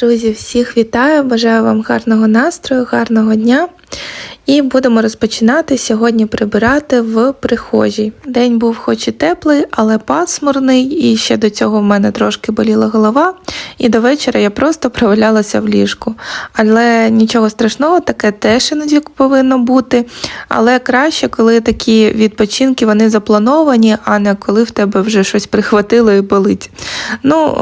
Друзі, всіх вітаю! Бажаю вам гарного настрою, гарного дня. І будемо розпочинати сьогодні прибирати в прихожій. День був хоч і теплий, але пасмурний, і ще до цього в мене трошки боліла голова, і до вечора я просто провалялася в ліжку. Але нічого страшного, таке теж іноді повинно бути. Але краще, коли такі відпочинки вони заплановані, а не коли в тебе вже щось прихватило і болить. Ну,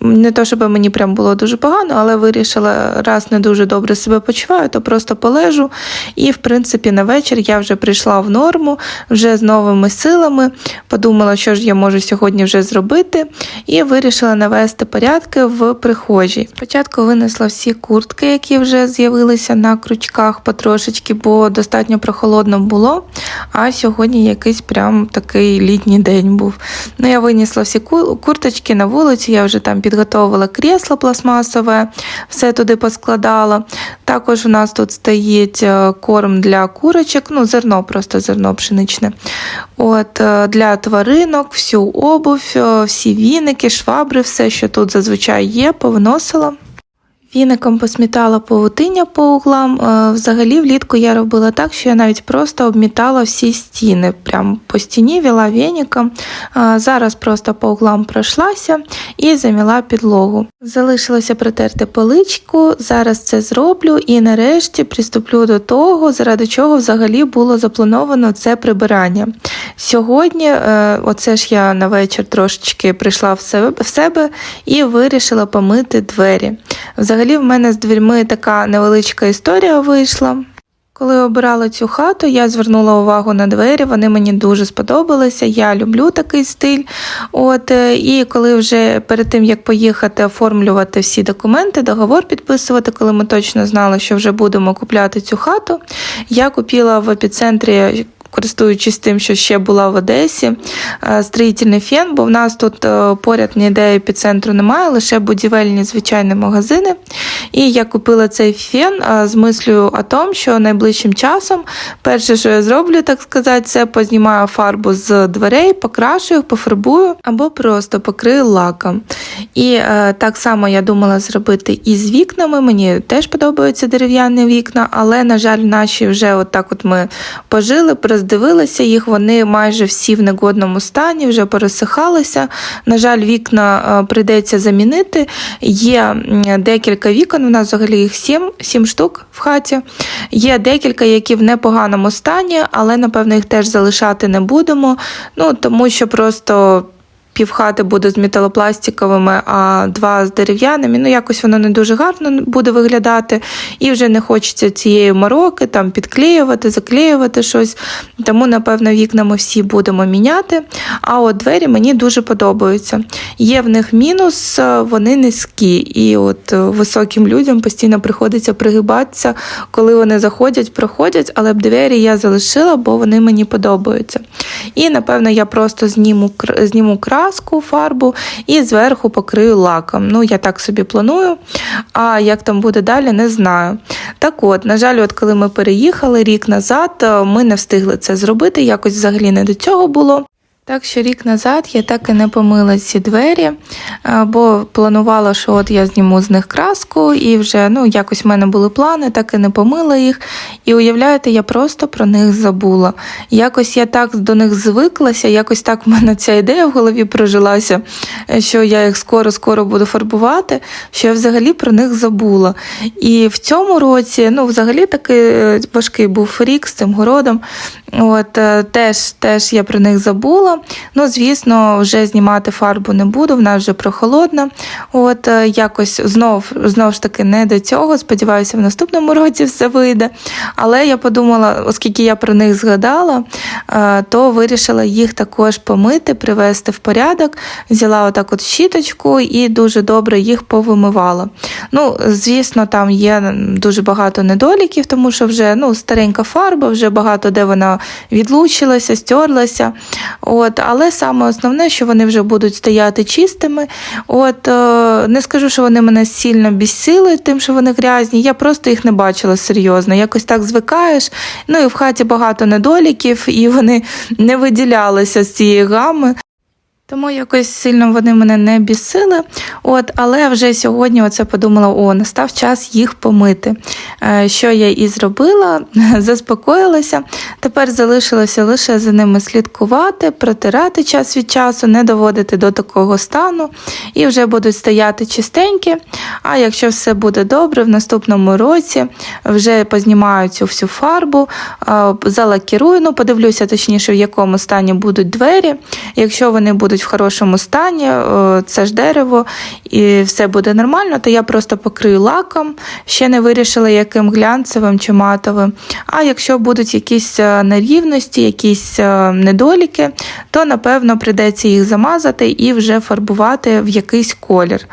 не то, щоб мені прям було дуже погано, але вирішила, раз не дуже добре себе почуваю, то просто полежу. І, в принципі, на вечір я вже прийшла в норму, вже з новими силами. Подумала, що ж я можу сьогодні вже зробити, і вирішила навести порядки в прихожій. Спочатку винесла всі куртки, які вже з'явилися на крючках потрошечки, бо достатньо прохолодно було. А сьогодні якийсь прям такий літній день був. Ну, Я винесла всі курточки на вулиці, я вже там підготовила кресло пластмасове, все туди поскладала. Також у нас тут стоїть е, корм для курочок, ну, зерно, просто зерно пшеничне. От, е, Для тваринок, всю обувь, е, всі віники, швабри, все, що тут зазвичай є, повносила. Віником посмітала павутиння по углам. Е, взагалі, влітку я робила так, що я навіть просто обмітала всі стіни. Прям по стіні віла вініком. Е, зараз просто по углам пройшлася і заміла підлогу. Залишилося притерти поличку. Зараз це зроблю і нарешті приступлю до того, заради чого взагалі було заплановано це прибирання. Сьогодні, е, оце ж я на вечір трошечки прийшла в себе і вирішила помити двері. Взагалі, в мене з дверьми така невеличка історія вийшла. Коли обирала цю хату, я звернула увагу на двері, вони мені дуже сподобалися. Я люблю такий стиль. От е, І коли вже перед тим як поїхати оформлювати всі документи, договор підписувати, коли ми точно знали, що вже будемо купляти цю хату, я купила в епіцентрі користуючись тим, що ще була в Одесі, е, строїтельний фен, бо в нас тут е, поряд ніде епіцентру немає, лише будівельні звичайні магазини. І я купила цей фен е, з мислею о том, що найближчим часом перше, що я зроблю, так сказати, це познімаю фарбу з дверей, покрашую, пофарбую або просто покрию лаком. І так само я думала зробити і з вікнами. Мені теж подобаються дерев'яні вікна, але, на жаль, наші вже отак от ми пожили роздивилася їх, вони майже всі в негодному стані, вже пересихалися. На жаль, вікна е, прийдеться замінити. Є декілька вікон, у нас взагалі їх сім, сім штук в хаті. Є декілька, які в непоганому стані, але, напевно, їх теж залишати не будемо. Ну, Тому що просто півхати буде з металопластиковими, а два з дерев'яними. Ну, якось воно не дуже гарно буде виглядати. І вже не хочеться цієї мороки там підклеювати, заклеювати щось. Тому, напевно, вікна ми всі будемо міняти. А от двері мені дуже подобаються. Є в них мінус, вони низькі. І от високим людям постійно приходиться пригибатися, коли вони заходять, проходять, але б двері я залишила, бо вони мені подобаються. І, напевно, я просто зніму зніму крас краску, фарбу і зверху покрию лаком. Ну, я так собі планую. А як там буде далі, не знаю. Так от, на жаль, от коли ми переїхали рік назад, ми не встигли це зробити, якось взагалі не до цього було. Так що рік назад я так і не помила ці двері, бо планувала, що от я зніму з них краску, і вже ну, якось в мене були плани, так і не помила їх. І уявляєте, я просто про них забула. Якось я так до них звиклася, якось так в мене ця ідея в голові прожилася, що я їх скоро-скоро буду фарбувати, що я взагалі про них забула. І в цьому році, ну, взагалі такий е, важкий був рік з цим городом. От, е, Теж теж я про них забула. Ну, звісно, вже знімати фарбу не буду, вона вже прохолодна. От е, якось знов знов ж таки не до цього. Сподіваюся, в наступному році все вийде. Але я подумала, оскільки я про них згадала, е, то вирішила їх також помити, привести в порядок. Взяла отак от щіточку і дуже добре їх повимивала. Ну, Звісно, там є дуже багато недоліків, тому що вже ну, старенька фарба, вже багато де вона відлучилася, стерлася. От, Але саме основне, що вони вже будуть стояти чистими. От, е, Не скажу, що вони мене сильно бісили, тим, що вони грязні. Я просто їх не бачила серйозно. Якось так звикаєш. Ну і в хаті багато недоліків, і вони не виділялися з цієї гами. Тому якось сильно вони мене не бісили. От, але вже сьогодні оце подумала: о, настав час їх помити. Е, Що я і зробила, заспокоїлася. Тепер залишилося лише за ними слідкувати, протирати час від часу, не доводити до такого стану, і вже будуть стояти чистенькі. А якщо все буде добре, в наступному році вже познімаю цю всю фарбу, е, залакірую, ну подивлюся точніше, в якому стані будуть двері. Якщо вони будуть в хорошому стані, е, це ж дерево, і все буде нормально, то я просто покрию лаком. Ще не вирішила, яким глянцевим чи матовим. А якщо будуть якісь е, нерівності, якісь недоліки, то напевно прийдеться їх замазати і вже фарбувати в якийсь колір.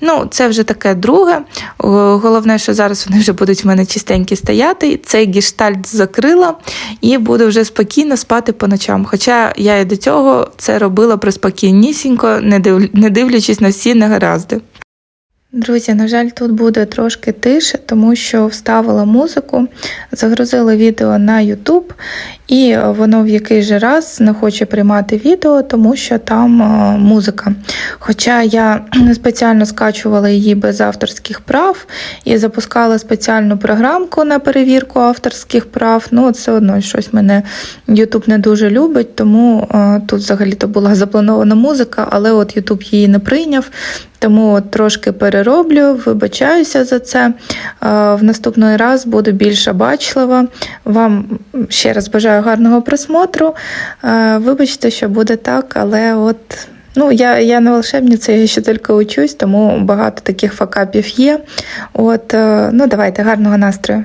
Ну, це вже таке друге. Головне, що зараз вони вже будуть в мене чистенькі стояти. Цей гештальт закрила і буду вже спокійно спати по ночам. Хоча я і до цього це робила приспокійнісінько, не дивлячись на всі негаразди. Друзі, на жаль, тут буде трошки тише, тому що вставила музику, загрузила відео на YouTube, і воно в який же раз не хоче приймати відео, тому що там е, музика. Хоча я спеціально скачувала її без авторських прав і запускала спеціальну програмку на перевірку авторських прав. Ну, все одно щось мене YouTube не дуже любить, тому е, тут взагалі-то була запланована музика, але от YouTube її не прийняв. Тому от трошки перероблю, вибачаюся за це. Е, В наступний раз буду більш бачлива. Вам ще раз бажаю гарного просмотру. Е, Вибачте, що буде так, але от. Ну, я, я не волшебниця, я ще тільки учусь, тому багато таких факапів є. От, е, ну давайте, гарного настрою.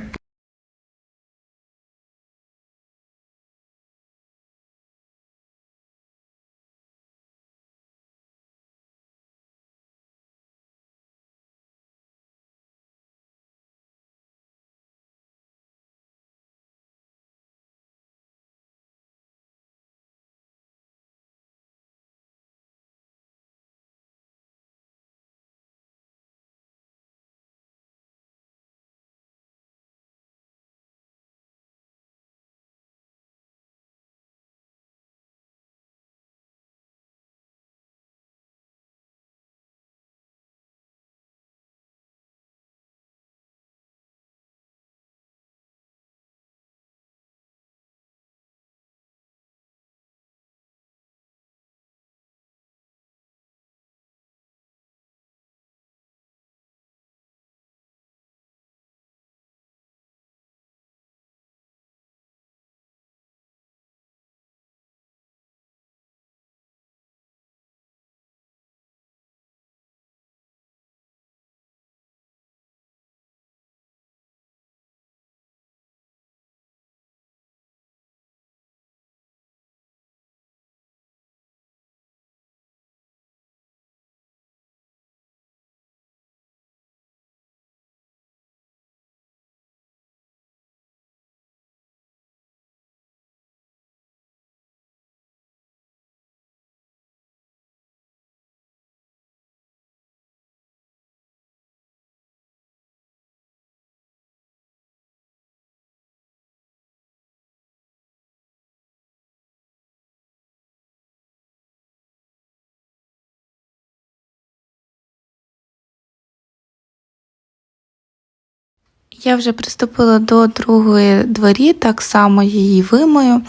Я вже приступила до другої двері, так само її вимою.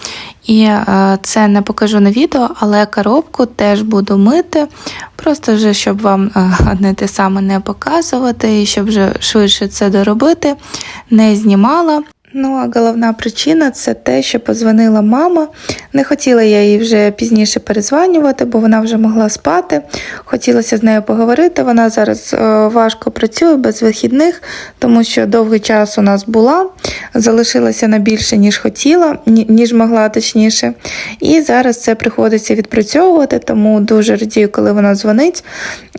І е, це не покажу на відео, але коробку теж буду мити. Просто вже щоб вам е, одне те саме не показувати, і щоб вже швидше це доробити, не знімала. Ну а головна причина це те, що позвонила мама. Не хотіла я їй вже пізніше перезванювати, бо вона вже могла спати. Хотілося з нею поговорити. Вона зараз е, важко працює без вихідних, тому що довгий час у нас була, залишилася на більше, ніж хотіла, ні- ніж могла точніше. І зараз це приходиться відпрацьовувати, тому дуже радію, коли вона дзвонить.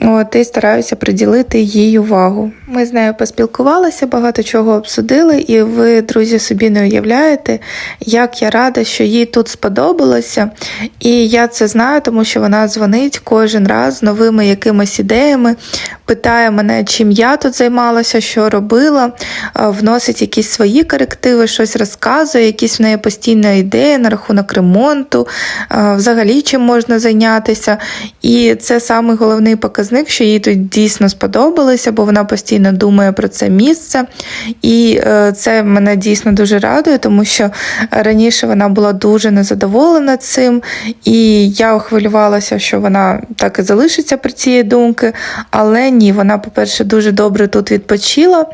От, і стараюся приділити їй увагу. Ми з нею поспілкувалися, багато чого обсудили, і ви, друзі, друзі, собі не уявляєте, як я рада, що їй тут сподобалося. І я це знаю, тому що вона дзвонить кожен раз з новими якимись ідеями, питає мене, чим я тут займалася, що робила, е, вносить якісь свої корективи, щось розказує, якісь в неї постійна ідея на рахунок ремонту, е, взагалі чим можна зайнятися. І це самий головний показник, що їй тут дійсно сподобалося, бо вона постійно думає про це місце. І е, це мене дійсно дуже радує, тому що раніше вона була дуже незадоволена цим, і я хвилювалася, що вона так і залишиться при цієї думки. Але ні, вона, по-перше, дуже добре тут відпочила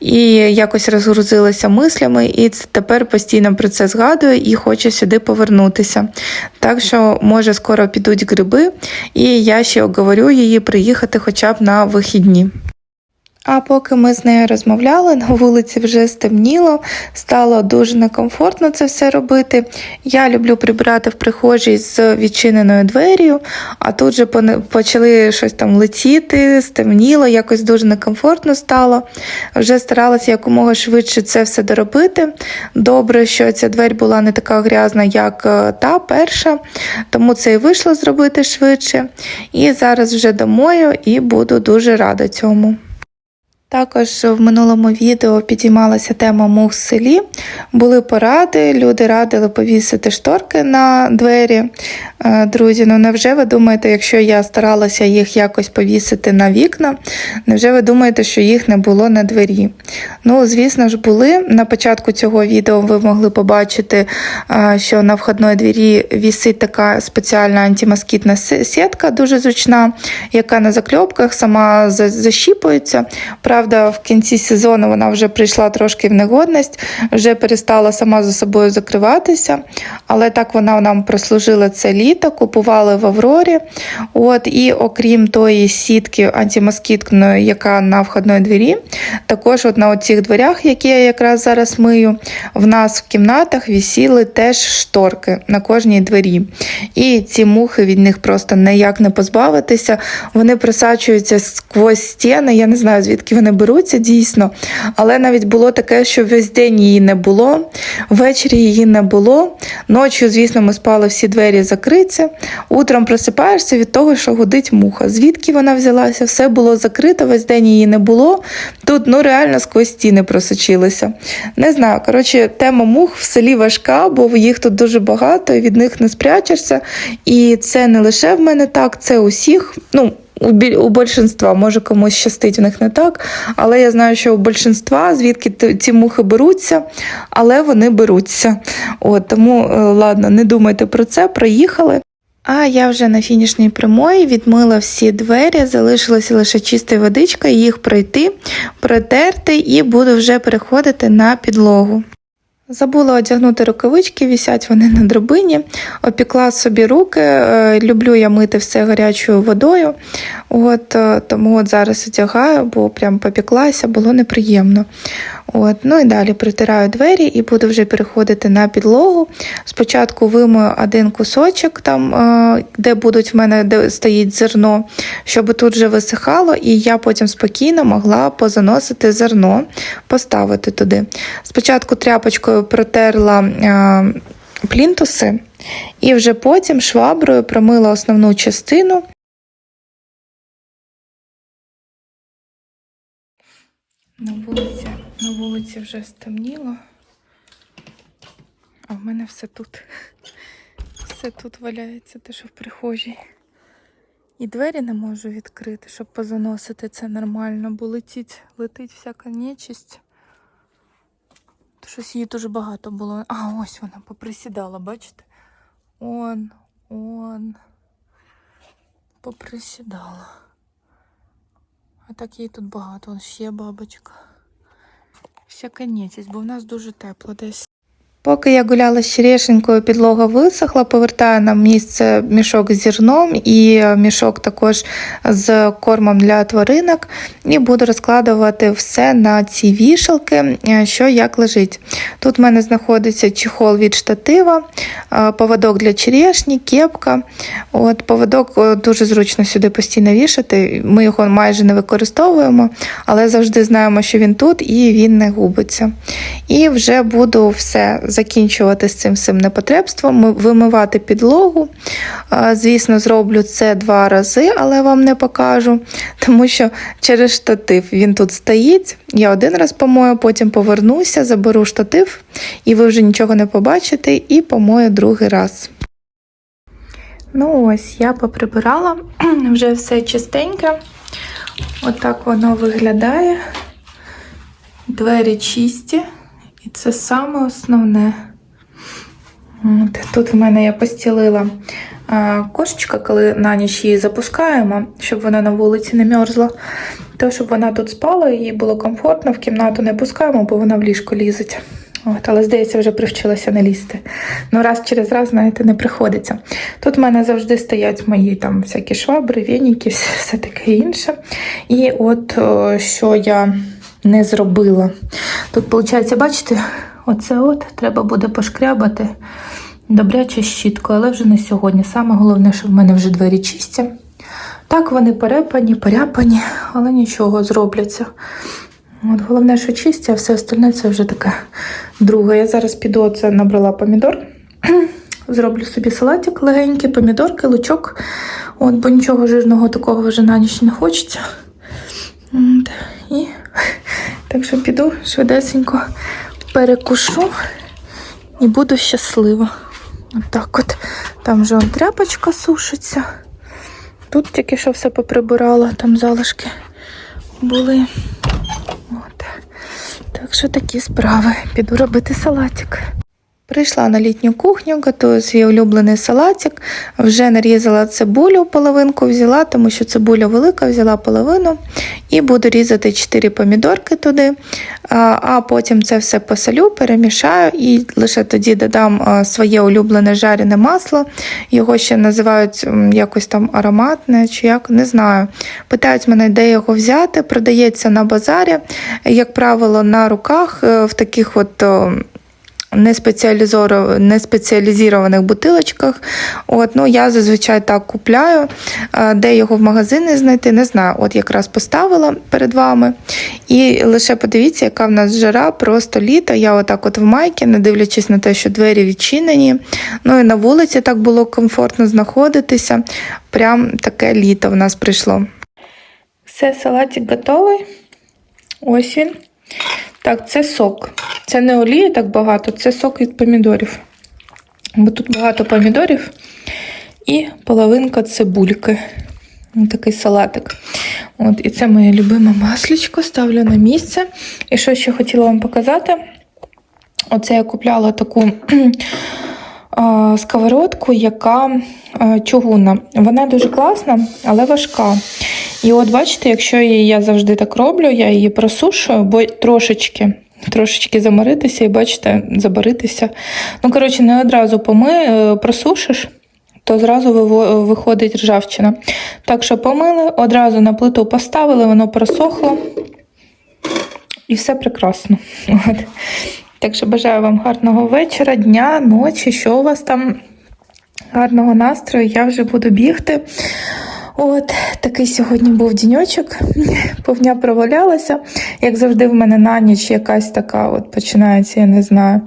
і якось розгрузилася мислями, і тепер постійно про це згадує і хоче сюди повернутися. Так що, може, скоро підуть гриби, і я ще оговорю її приїхати хоча б на вихідні. А поки ми з нею розмовляли, на вулиці вже стемніло, стало дуже некомфортно це все робити. Я люблю прибирати в прихожій з відчиненою дверію, а тут же почали щось там летіти, стемніло, якось дуже некомфортно стало. Вже старалася якомога швидше це все доробити. Добре, що ця двері була не така грязна, як е, та перша, тому це і вийшло зробити швидше. І зараз вже домою і буду дуже рада цьому. Також в минулому відео підіймалася тема мух в селі. Були поради, люди радили повісити шторки на двері. Е, Друзі, ну невже ви думаєте, якщо я старалася їх якось повісити на вікна, невже ви думаєте, що їх не було на двері? Ну, звісно ж, були. На початку цього відео ви могли побачити, е, що на входної двері вісить така спеціальна антимоскітна сітка, дуже зручна, яка на закльопках сама за- защіпується. Правда, в кінці сезону вона вже прийшла трошки в негодність, вже перестала сама за собою закриватися, але так вона нам прослужила це літо, купували в Аврорі. От, і окрім тої сітки антимоскітної, яка на входної двері, також от на цих дверях, які я якраз зараз мию, в нас в кімнатах висіли теж шторки на кожній двері. І ці мухи від них просто ніяк не позбавитися. Вони просачуються сквозь стіни. Я не знаю, звідки вони беруться дійсно. Але навіть було таке, що весь день її не було, ввечері її не було. Ночі, звісно, ми спали всі двері закриті. Утром просипаєшся від того, що гудить муха. Звідки вона взялася? Все було закрито, весь день її не було. Тут ну реально сквозь стіни просочилися. Не знаю. Коротше, тема мух в селі важка, бо їх тут дуже багато, і від них не спрячешся. І це не лише в мене так, це усіх. Ну, у, біль- у більшинства, може комусь щастить, у них не так. Але я знаю, що у більшинства, звідки ці мухи беруться, але вони беруться. От, тому, е, ладно, не думайте про це, проїхали. А я вже на фінішній прямої відмила всі двері, залишилася лише чиста водичка, їх пройти, протерти і буду вже переходити на підлогу. Забула одягнути рукавички, вісять вони на дробині, опікла собі руки. е, Люблю я мити все гарячою водою. От, е, тому от зараз одягаю, бо прям попіклася, було неприємно. От, ну і далі притираю двері і буду вже переходити на підлогу. Спочатку вимою один кусочок, там, е, де будуть в мене де стоїть зерно, щоб тут вже висихало, і я потім спокійно могла позаносити зерно, поставити туди. Спочатку тряпочкою протерла е, плінтуси, і вже потім шваброю промила основну частину. На вулиці, на вулиці вже стемніло, а в мене все тут. Все тут валяється, те, що в прихожій. І двері не можу відкрити, щоб позаносити це нормально, бо летить, летить всяка нечисть. Щось її дуже багато було. А, ось вона поприсідала, бачите? Он, он. Поприсідала. А так її тут багато. Вон ще бабочка. Всяка нечисть, бо в нас дуже тепло десь. Поки я гуляла з черешенькою, підлога висохла, повертаю на місце мішок з зерном і мішок також з кормом для тваринок. І буду розкладувати все на ці вішалки, е, що як лежить. Тут в мене знаходиться чехол від штатива, е, поводок для черешні, кепка. От, Поводок е, дуже зручно сюди постійно вішати. Ми його майже не використовуємо, але завжди знаємо, що він тут і він не губиться. І вже буду все закінчувати з цим всім непотребством, вимивати підлогу. Звісно, зроблю це два рази, але вам не покажу, тому що через штатив він тут стоїть. Я один раз помою, потім повернуся, заберу штатив, і ви вже нічого не побачите, і помою другий раз. Ну ось, я поприбирала, вже все чистеньке. Отак воно виглядає. Двері чисті. Це саме основне. От, Тут в мене я постілила кошечка, коли на ніч її запускаємо, щоб вона на вулиці не мерзла. То, щоб вона тут спала, їй було комфортно, в кімнату не пускаємо, бо вона в ліжко лізить. От, Але, здається, вже привчилася не лізти. Ну, раз через раз, знаєте, не приходиться. Тут в мене завжди стоять мої там всякі швабри, вініки, все таке інше. І от що я не зробила. Тут, виходить, бачите, оце от треба буде пошкрябати добряче щіткою, але вже не сьогодні. Саме головне, що в мене вже двері чисті. Так, вони перепані, поряпані, але нічого зробляться. От Головне, що чисті, а все остальне це вже таке друге. Я зараз піду оце набрала помідор. Зроблю собі салатик легенький, помідорки, лучок. От, Бо нічого жирного такого вже на ніч не хочеться. Так що піду швидесенько перекушу і буду щаслива. Отак от, Там вже он тряпочка сушиться. Тут тільки що все поприбирала, там залишки були. От. Так що такі справи. Піду робити салатик. Прийшла на літню кухню, готую свій улюблений салатик. Вже нарізала цибулю, половинку взяла, тому що цибуля велика, взяла половину. І буду різати 4 помідорки туди. А потім це все посолю, перемішаю і лише тоді додам своє улюблене жарене масло. Його ще називають якось там ароматне чи як, не знаю. Питають мене, де його взяти. Продається на базарі, як правило, на руках е, в таких от не спеціалізованих бутилочках. От, ну, Я зазвичай так купляю, де його в магазині знайти, не знаю. От якраз поставила перед вами. І лише подивіться, яка в нас жара, просто літо. Я отак от в майці, не дивлячись на те, що двері відчинені. Ну і на вулиці так було комфортно знаходитися. Прям таке літо в нас прийшло. Все, салатик готовий. Ось він. Так, це сок. Це не олії так багато, це сок від помідорів. Бо тут багато помідорів і половинка цибульки. Ось такий салатик. От, І це моє любиме масличко, ставлю на місце. І що ще хотіла вам показати? Оце я купляла таку сковородку, яка чугунна. Вона дуже класна, але важка. І от бачите, якщо її я завжди так роблю, я її просушую, бо трошечки трошечки заморитися і, бачите, забаритися. Ну, коротше, не одразу поми, е, просушиш, то зразу виходить ржавчина. Так що помили, одразу на плиту поставили, воно просохло. І все прекрасно. От. Так що бажаю вам гарного вечора, дня, ночі, що у вас там, гарного настрою. Я вже буду бігти. От, такий сьогодні був діньочок, повня провалялася. Як завжди, в мене на ніч якась така от починається, я не знаю,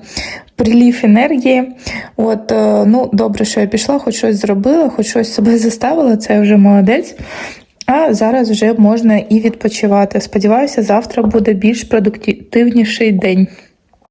прилів енергії. От, е, ну, Добре, що я пішла, хоч щось зробила, хоч щось себе заставила, це я вже молодець. А зараз вже можна і відпочивати. Сподіваюся, завтра буде більш продуктивніший день.